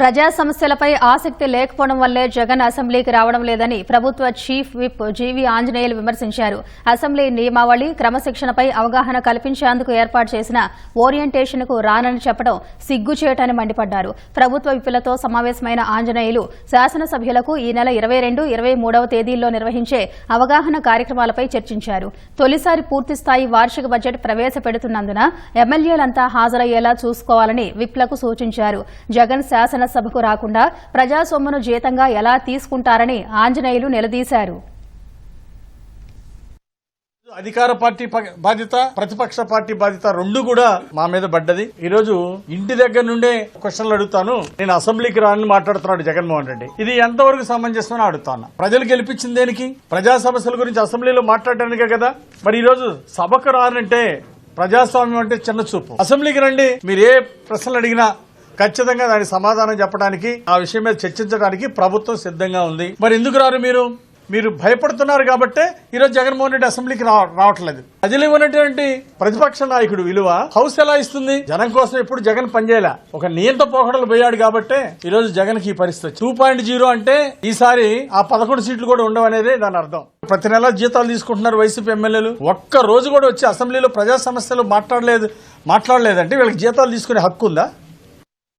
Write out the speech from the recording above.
ప్రజా సమస్యలపై ఆసక్తి లేకపోవడం వల్లే జగన్ అసెంబ్లీకి రావడం లేదని ప్రభుత్వ చీఫ్ విప్ జీవీ ఆంజనేయులు విమర్శించారు. అసెంబ్లీ నియమావళి క్రమశిక్షణపై అవగాహన కల్పించేందుకు ఏర్పాటు చేసిన ఓరియంటేషన్కు రానని చెప్పడం సిగ్గుచేటని మండిపడ్డారు. ప్రభుత్వ విప్లతో సమావేశమైన ఆంజనేయులు శాసనసభ్యులకు ఈ నెల ఇరవై రెండు ఇరవై మూడవ తేదీల్లో నిర్వహించే అవగాహన కార్యక్రమాలపై చర్చించారు. తొలిసారి పూర్తిస్థాయి వార్షిక బడ్జెట్ ప్రవేశపెడుతున్నందున ఎమ్మెల్యేలంతా హాజరయ్యేలా చూసుకోవాలని విప్లకు సూచించారు. జగన్ శాసన సభకు రాకుండా ప్రజాసొమ్మును జీతంగా ఎలా తీసుకుంటారని ఆంజనేయులు నిలదీశారు. అధికార పార్టీ బాధ్యత ప్రతిపక్ష పార్టీ బాధ్యత రెండు కూడా మా మీద పడ్డది. ఈ రోజు ఇంటి దగ్గర నుండే క్వశ్చన్లు అడుగుతాను. నేను అసెంబ్లీకి రాని మాట్లాడుతున్నాడు జగన్మోహన్ రెడ్డి. ఇది ఎంతవరకు సమంజసమని అడుగుతాను. ప్రజలు గెలిపించింది దేనికి? ప్రజా సమస్యల గురించి అసెంబ్లీలో మాట్లాడడానికే కదా? మరి ఈ రోజు సభకు రానంటే ప్రజాస్వామ్యం అంటే చిన్న చూపు. అసెంబ్లీకి రండి. మీరు ఏ ప్రశ్నలు అడిగినా ఖచ్చితంగా దానికి సమాధానం చెప్పడానికి ఆ విషయం మీద చర్చించడానికి ప్రభుత్వం సిద్ధంగా ఉంది. మరి ఎందుకు రారు మీరు? మీరు భయపడుతున్నారు కాబట్టే ఈరోజు జగన్మోహన్ రెడ్డి అసెంబ్లీకి రావట్లేదు. ప్రజలు ఇవ్వనటువంటి ప్రతిపక్ష నాయకుడు విలువ హౌస్ ఎలా ఇస్తుంది? జనం కోసం ఎప్పుడు జగన్ పనిచేయలే. ఒక నియంత పోకడలు పోయాడు కాబట్టే ఈరోజు జగన్కి ఈ పరిస్థితి టూ పాయింట్ జీరో అంటే ఈసారి ఆ పదకొండు సీట్లు కూడా ఉండవనేదే దాని అర్థం. ప్రతి నెల జీతాలు తీసుకుంటున్నారు వైసీపీ ఎమ్మెల్యేలు. ఒక్క రోజు కూడా వచ్చి అసెంబ్లీలో ప్రజా సమస్యలు మాట్లాడలేదు మాట్లాడలేదంటే వీళ్ళకి జీతాలు తీసుకునే హక్కు ఉందా?